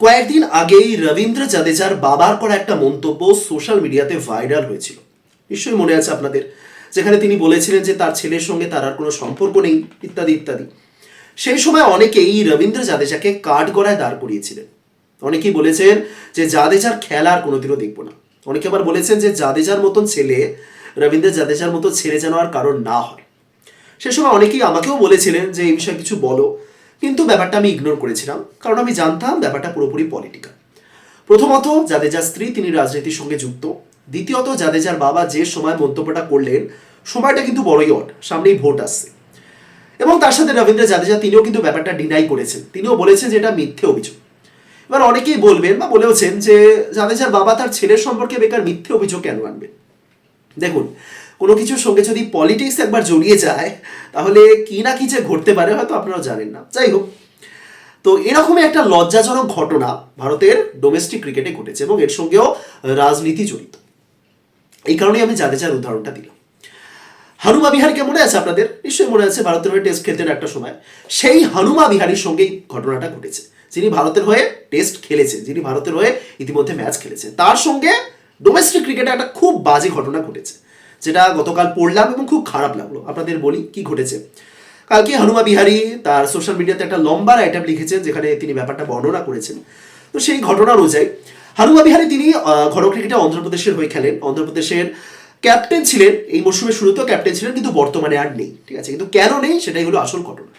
কয়েকদিন আগেই রবীন্দ্র জাদেজার বাবার করা একটা মন্তব্য সোশ্যাল মিডিয়াতে ভাইরাল হয়েছিল। নিশ্চয়ই মনে আছে আপনাদের, যেখানে তিনি বলেছিলেন যে তার ছেলের সঙ্গে তার আর কোনো সম্পর্ক নেই, ইত্যাদি ইত্যাদি। সেই সময় অনেকেই রবীন্দ্র জাদেজাকে কাঠ গড়ায় দাঁড় করিয়েছিলেন। অনেকেই বলেছেন যে জাদেজার খেলা আর কোনোদিনও দেখব না। অনেকে আবার বলেছেন যে জাদেজার মতন ছেলে, রবীন্দ্র জাদেজার মতো ছেলে যেন আর কারণ না হয়। সে সময় অনেকেই আমাকেও বলেছিলেন যে এই বিষয়ে কিছু বলো। কিন্তু ব্যাপারটা আমি ইগনোর করেছিলাম, কারণ আমি জানতাম ব্যাপারটা পুরোপুরি পলিটিক্যাল প্রথমত, জাদেজার স্ত্রী তিনি রাজনীতির সঙ্গে যুক্ত। দ্বিতীয়ত, জাদেজার বাবা যে সময় মন্তব্যটা করলেন, সময়টা কিন্তু বড়ই অড সামনেই ভোট আসছে। এবং তার সাথে রবীন্দ্র জাদেজা, তিনিও কিন্তু ব্যাপারটা ডিনাই করেছেন। তিনিও বলেছেন যে এটা মিথ্যে অভিযোগ। এবার অনেকেই বলবেন বা বলেওছেন যে, জাদেজার বাবা তার ছেলের সম্পর্কে বেকার মিথ্যে অভিযোগ কেন আনবেন? দেখুন, কোনো কিছুর সঙ্গে যদি পলিটিক্স একবার জড়িয়ে যায়, তাহলে কি না কি যে ঘটতে পারে হয়তো আপনারা জানেন না। যাই হোক, তো এরকমই একটা লজ্জাজনক ঘটনা ভারতের ডোমেস্টিক ক্রিকেটে ঘটেছে এবং এর সঙ্গেও রাজনীতি জড়িত। এই কারণেই আমি জাদেজার উদাহরণটা দিলাম। হানুমা বিহারীকে মনে আছে আপনাদের? নিশ্চয়ই মনে আছে, ভারতের হয়ে টেস্ট খেলতেন একটা সময়। সেই হানুমা বিহারীর সঙ্গেই ঘটনাটা ঘটেছে। যিনি ভারতের হয়ে টেস্ট খেলেছেন, যিনি ভারতের হয়ে ইতিমধ্যে ম্যাচ খেলেছেন। তার সঙ্গে ডোমেস্টিক ক্রিকেটে একটা খুব বাজে ঘটনা ঘটেছে, যেটা গতকাল পড়লাম এবং খুব খারাপ লাগল। আপনাদের বলি কি ঘটেছে। কালকে হনুমা বিহারি তার সোশ্যাল মিডিয়াতে একটা লম্বা আইটেম লিখেছেন যেখানে তিনি ব্যাপারটা বর্ণনা করেছেন। তো সেই ঘটনা অনুযায়ী, হনুমা বিহারি তিনি ঘরোয়া ক্রিকেটে অন্ধ্রপ্রদেশের হয়ে খেলেন। অন্ধ্রপ্রদেশের ক্যাপ্টেন ছিলেন, এই মরশুমের শুরুতেও ক্যাপ্টেন ছিলেন, কিন্তু বর্তমানে আর নেই, ঠিক আছে? কিন্তু কেন নেই, সেটাই হলো আসল ঘটনা।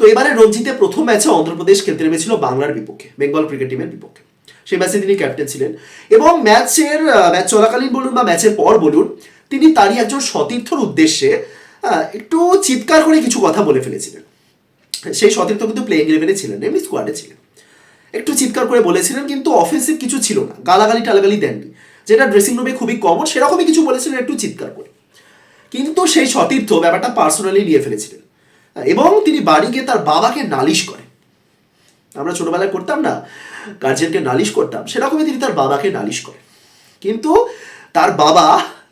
তো এবারে রঞ্জিতে প্রথম ম্যাচে অন্ধ্রপ্রদেশ খেলতে নেমেছিল বাংলার বিপক্ষে বেঙ্গল ক্রিকেট টিমের বিপক্ষে। সেই ম্যাচে তিনি ক্যাপ্টেন ছিলেন। এবং ম্যাচের ম্যাচ চলাকালীন বলুন বা ম্যাচের পর বলুন, তিনি তারই একজন সতীর্থর উদ্দেশ্যে একটু চিৎকার করে কিছু কথা বলে ফেলেছিলেন। সেই সতীর্থ কিন্তু প্লেইং ইলেভেনে ছিলেন এমনি স্কোয়াডে ছিলেন। একটু চিৎকার করে বলেছিলেন, কিন্তু অফেন্সিভ কিছু ছিল না। গালাগালি টালাগালি দেননি। যেটা ড্রেসিং রুমে খুবই কমন সেরকমই কিছু বলেছিলেন, একটু চিৎকার করে। কিন্তু সেই সতীর্থ ব্যাপারটা পার্সোনালি নিয়ে ফেলেছিলেন। এবং তিনি বাড়ি গিয়ে তার বাবাকে নালিশ করেন। আমরা ছোটবেলায় করতাম না গার্জেনকে নালিশ করতাম, সেরকমই তিনি তার বাবাকে নালিশ করেন। কিন্তু তার বাবা,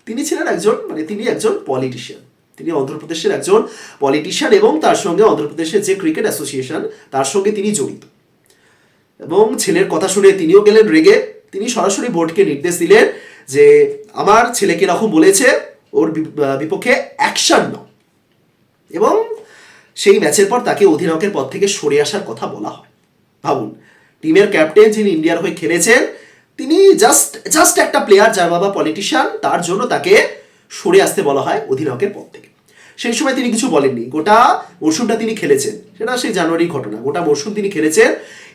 তিনি ছিলেন একজন মানে তিনি একজন পলিটিশিয়ান তিনি অন্ধ্রপ্রদেশের একজন পলিটিশিয়ান এবং তার সঙ্গে অন্ধ্রপ্রদেশের যে ক্রিকেট অ্যাসোসিয়েশন তার সঙ্গে তিনি জড়িত। এবং ছেলের কথা শুনে তিনিও গেলেন রেগে। তিনি সরাসরি বোর্ডকে নির্দেশ দিলেন যে, আমার ছেলেকে এরকম বলেছে, ওর বিপক্ষে অ্যাকশন নাও। এবং সেই ম্যাচের পর তাকে অধিনায়কের পদ থেকে সরে আসার কথা বলা হয়। ভাবুন, টিমের ক্যাপ্টেন যিনি ইন্ডিয়ার হয়ে খেলেছেন, তিনি জাস্ট জাস্ট একটা প্লেয়ার যার বাবা পলিটিশিয়ান তার জন্য তাকে সরে আসতে বলা হয় অধিনায়কের পদ থেকে। সেই সময় তিনি কিছু বলেননি। গোটা মরশুমটা তিনি খেলেছেন। সেটা সেই জানুয়ারির ঘটনা। গোটা মরশুম তিনি খেলেছেন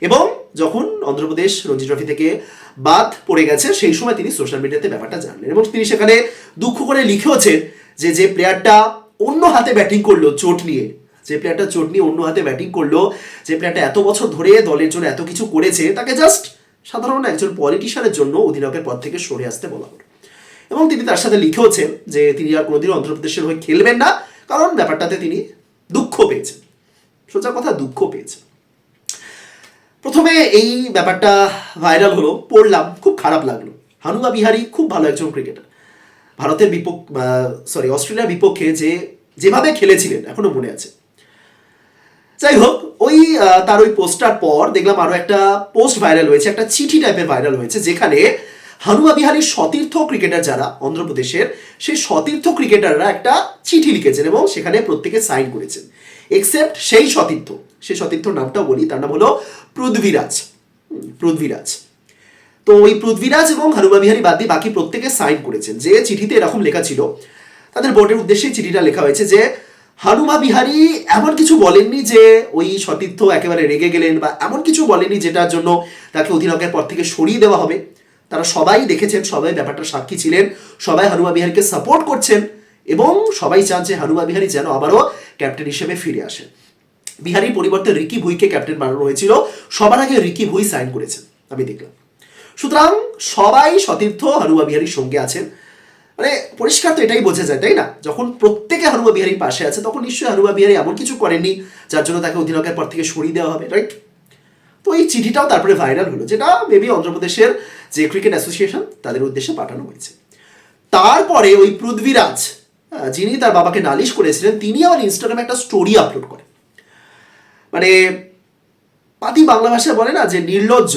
এবং যখন অন্ধ্রপ্রদেশ রঞ্জি ট্রফি থেকে বাদ পড়ে গেছে, সেই সময় তিনি সোশ্যাল মিডিয়াতে ব্যাপারটা জানলেন এবং তিনি সেখানে দুঃখ করে লিখেওছেন যে যে প্লেয়ারটা অন্য হাতে ব্যাটিং করল চোট নিয়ে যে প্লেয়ারটা চোট নিয়ে অন্য হাতে ব্যাটিং করল, যে প্লেয়ারটা এত বছর ধরে দলের জন্য এত কিছু করেছে, তাকে জাস্ট সাধারণ একজন পলিটিশিয়ানের জন্য অধিনায়কের পদ থেকে সরে আসতে বলা হলো। এবং তিনি তার সাথে লিখেওছেন যে তিনি আর কোনোদিন অন্ধ্রপ্রদেশের হয়ে খেলবেন না, কারণ ব্যাপারটাতে তিনি দুঃখ পেয়েছেন। সোজা কথা, দুঃখ পেয়েছেন। প্রথমে এই ব্যাপারটা ভাইরাল হলো, পড়লাম, খুব খারাপ লাগল। হানুমা বিহারি খুব ভালো একজন ক্রিকেটার ভারতের বিপক্ষ সরি অস্ট্রেলিয়ার বিপক্ষে যে যেভাবে খেলেছিলেন, এখনও মনে আছে। যাই হোক ওই তার ওই পোস্টার পর দেখলাম আরও একটা পোস্ট ভাইরাল হয়েছে, একটা চিঠি টাইপের ভাইরাল হয়েছে, যেখানে হানুমা বিহারীর সতীর্থ ক্রিকেটার যারা অন্ধ্রপ্রদেশের, সেই সতীর্থ ক্রিকেটাররা একটা চিঠি লিখেছেন এবং সেখানে প্রত্যেকে সাইন করেছেন। এক্সেপ্ট সেই সতীর্থ সেই সতীর্থ নামটাও বলি, তার নাম হলো পৃথ্বীরাজ। পৃথ্বীরাজ। তো ওই পৃথ্বীরাজ এবং হনুমা বিহারী বাদ দিয়ে বাকি প্রত্যেকে সাইন করেছেন। যে চিঠিতে এরকম লেখা ছিল, তাদের বোর্ডের উদ্দেশ্যে চিঠিটা লেখা হয়েছে যে হানুমা বিহারি এমন কিছু বলেননি যে ওই সতীর্থ একেবারে রেগে গেলেন বা এমন কিছু বলেননি যেটার জন্য তাকে অধিনায়কের পর থেকে সরিয়ে দেওয়া হবে। তারা সবাই দেখেছেন, সবাই ব্যাপারটা সাক্ষী ছিলেন, সবাই হানুমা বিহারিকে সাপোর্ট করছেন এবং সবাই চান যে হানুমা বিহারি যেন আবারও ক্যাপ্টেন হিসেবে ফিরে আসেন বিহারির পরিবর্তে রিকি ভুইকে ক্যাপ্টেন বানানো হয়েছিল। সবার আগে রিকি ভুই সাইন করেছেন। আমি দেখলাম। সুতরাং সবাই সতীর্থ হানুমা বিহারীর সঙ্গে আছেন। মানে পরিষ্কার তো এটাই বোঝা যায়, তাই না? যখন প্রত্যেকে হানুমা বিহারীর পাশে আছে, তখন নিশ্চয়ই হানুমা বিহারী এমন কিছু করেননি, যার জন্য তাকে অধিনায়কের পর থেকে সরিয়ে দেওয়া হবে রাইট তো এই চিঠিটাও তারপরে ভাইরাল হলো, যেটা মেবি অন্ধ্রপ্রদেশের যে ক্রিকেট অ্যাসোসিয়েশন তাদের উদ্দেশ্যে পাঠানো হয়েছে। তারপরে ওই পৃথ্বীরাজ যিনি তার বাবাকে নালিশ করেছিলেন, তিনি আবার ইনস্টাগ্রামে একটা স্টোরি আপলোড করেন। মানে পাতি বাংলা ভাষায় বলে না যে নির্লজ্জ,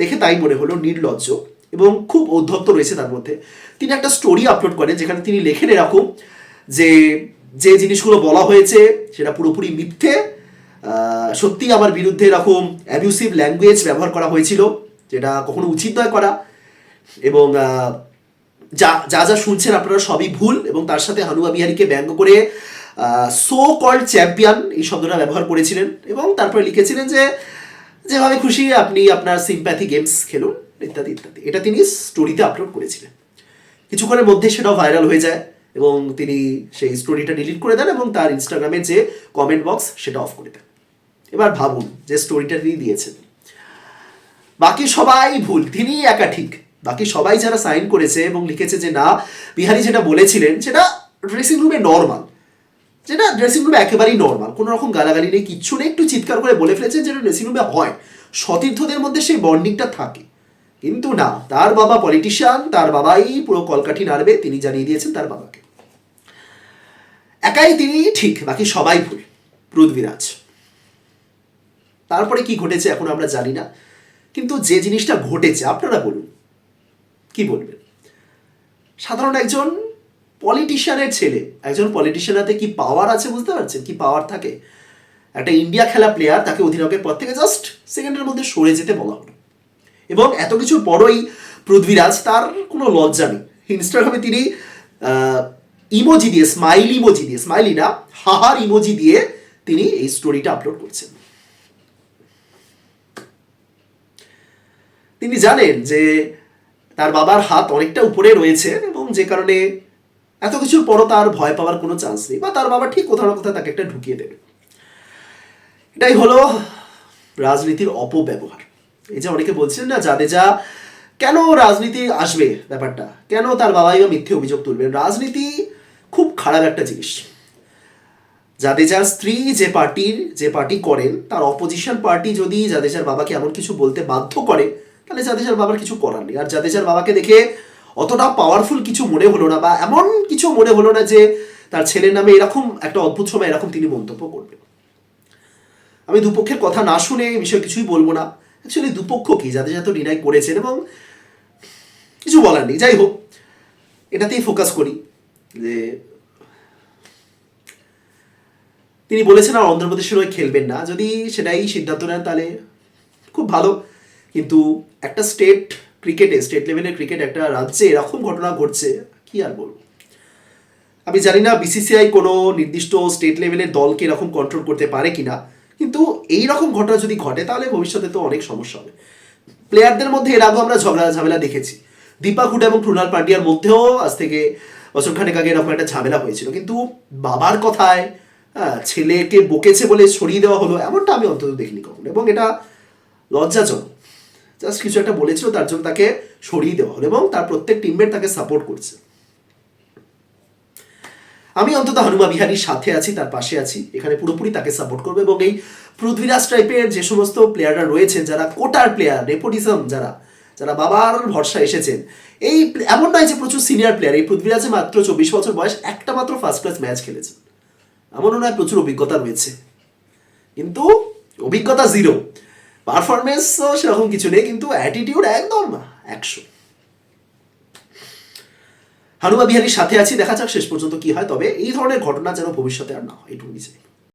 দেখে তাই মনে হলো নির্লজ্জ। এবং খুব অধ্যত্ত রয়েছে তার মধ্যে। তিনি একটা স্টোরি আপলোড করেন যেখানে তিনি লেখেন এরকম যে যে জিনিসগুলো বলা হয়েছে সেটা পুরোপুরি মিথ্যে সত্যি আমার বিরুদ্ধে এরকম অ্যাবিউসিভ ল্যাঙ্গুয়েজ ব্যবহার করা হয়েছিল, যেটা কখনো উচিত নয় করা। এবং যা যা যা শুনছেন আপনারা সবই ভুল এবং তার সাথে হানুমা বিহারীকে ব্যঙ্গ করে সো কল্ড চ্যাম্পিয়ন এই শব্দটা ব্যবহার করেছিলেন এবং তারপরে লিখেছিলেন যে, যেভাবে খুশি আপনি আপনার সিম্প্যাথি গেমস খেলুন। ইত্যাদি ইত্যাদি। এটা তিনি স্টোরিতে আপলোড করেছিলেন। কিছুক্ষণের মধ্যে সেটাও ভাইরাল হয়ে যায় এবং তিনি সেই স্টোরিটা ডিলিট করে দেন এবং তার ইনস্টাগ্রামে যে কমেন্ট বক্স সেটা অফ করে দেন। এবার ভাবুন যে স্টোরিটা তিনি দিয়েছেন। বাকি সবাই ভুল, তিনি একা ঠিক। বাকি সবাই যারা সাইন করেছে এবং লিখেছে যে না, বিহারি যেটা বলেছিলেন, সেটা ড্রেসিং রুমে নর্মাল যেটা ড্রেসিং রুমে একেবারেই নর্মাল কোনো রকম গালাগালি নেই, কিচ্ছু নেই, একটু চিৎকার করে বলে ফেলেছে যেটা ড্রেসিং রুমে হয়। সতীর্থদের মধ্যে সেই বন্ডিংটা থাকে। কিন্তু না, তার বাবা পলিটিশিয়ান তার বাবাই পুরো কলকাঠি নাড়বে, তিনি জানিয়ে দিয়েছেন তার বাবাকে। একাই তিনি ঠিক, বাকি সবাই ভুল, পৃথ্বীরাজ। তারপরে কি ঘটেছে এখন আমরা জানি না, কিন্তু যে জিনিসটা ঘটেছে, আপনারা বলুন, কি বলবেন? সাধারণ একজন পলিটিশিয়ানের ছেলে, একজন পলিটিশিয়ান কি পাওয়ার আছে বুঝতে পারছেন? কি পাওয়ার থাকে? একটা ইন্ডিয়া খেলা প্লেয়ার তাকে অধিনায়কের পর থেকে জাস্ট সেকেন্ডের মধ্যে সরে যেতে বলা হলো। এবং এত কিছুর পরই পৃথ্বীরাজ তার কোনো লজ্জা নেই। ইনস্টাগ্রামে তিনি ইমোজি দিয়ে স্মাইল ইমোজি দিয়ে স্মাইলি না, হাহার ইমোজি দিয়ে তিনি এই স্টোরিটা আপলোড করছেন। তিনি জানেন যে তার বাবার হাত অনেকটা উপরে রয়েছে এবং যে কারণে এত কিছুর পরও তার ভয় পাওয়ার কোনো চান্স নেই বা তার বাবা ঠিক কোথাও না কোথাও তাকে একটা ঢুকিয়ে দেবে। এটাই হলো রাজনীতির অপব্যবহার। এই যে অনেকে বলছিলেন না, জাদেজা, কেন রাজনীতি আসবে ব্যাপারটা? কেন তার বাবাই বা মিথ্যে অভিযোগ তুলবেন? রাজনীতি খুব খারাপ একটা জিনিস। জাদেজার স্ত্রী যে পার্টির, যে পার্টি করেন, তার অপোজিশন পার্টি যদি জাদেজার বাবাকে এমন কিছু বলতে বাধ্য করে, তাহলে জাদেজার বাবার কিছু করার নেই। আর জাদেজার বাবাকে দেখে অতটা পাওয়ারফুল কিছু মনে হলো না, বা এমন কিছু মনে হলো না যে তার ছেলের নামে এরকম একটা অদ্ভুত সময় এরকম তিনি মন্তব্য করবেন। আমি দুপক্ষের কথা না শুনে এই বিষয়ে কিছুই বলব না। অ্যাকচুয়ালি দুপক্ষ কি? যাদের সাথে ডিনাই করেছেন এবং কিছু বলার নেই। যাই হোক, এটাতেই ফোকাস করি যে তিনি বলেছেন আর অন্ধ্রপ্রদেশের হয়ে খেলবেন না। যদি সেটাই সিদ্ধান্ত নেন, তাহলে খুব ভালো। কিন্তু একটা স্টেট ক্রিকেটে স্টেট লেভেলের ক্রিকেট একটা রাজ্যে এরকম ঘটনা ঘটছে, কি আর বলব? আমি জানি না বিসিসিআই কোনো নির্দিষ্ট স্টেট লেভেলের দলকে এরকম কন্ট্রোল করতে পারে কিনা। কিন্তু এই রকম ঘটনা যদি ঘটে তাহলে ভবিষ্যতে তো অনেক সমস্যা হবে। প্লেয়ারদের মধ্যে এর আগেও আমরা ঝগড়া ঝামেলা দেখেছি। দীপা হুডা এবং ক্রুনাল পান্ডিয়ার মধ্যেও আজ থেকে বছর খানেক আগে এরকম একটা ঝামেলা হয়েছিল। কিন্তু বাবার কথায় হ্যাঁ, ছেলেকে বকেছে বলে সরিয়ে দেওয়া হলো এমনটা আমি অন্তত দেখিনি কখনো। এবং এটা লজ্জাজনক। জাস্ট কিছু একটা বলেছিল তার জন্য তাকে সরিয়ে দেওয়া হলো এবং তার প্রত্যেক টিমমেট তাকে সাপোর্ট করছে। আমি অন্তত হনুমা বিহারীর সাথে আছি, তার পাশে আছি। এখানে পুরোপুরি তাকে সাপোর্ট করব এবং এই পৃথ্বীরাজ টাইপের যে সমস্ত প্লেয়াররা রয়েছেন, যারা কোটার প্লেয়ার নেপোটিজম যারা যারা বাবার ভরসা এসেছেন, এই এমন নয় যে প্রচুর সিনিয়র প্লেয়ার এই পৃথ্বীরাজে মাত্র চব্বিশ বছর বয়স একটা মাত্র ফার্স্ট ক্লাস ম্যাচ খেলেছেন। এমনও নয় প্রচুর অভিজ্ঞতা রয়েছে। কিন্তু অভিজ্ঞতা জিরো পারফরমেন্সও সেরকম কিছু নেই, কিন্তু অ্যাটিটিউড একদম একশো। হানুমা বিহারীর সাথে আছি, দেখা যাক শেষ পর্যন্ত কি হয়, তবে এই ধরনের ঘটনা যেন ভবিষ্যতে আর না হয়, এটুকুই চাই।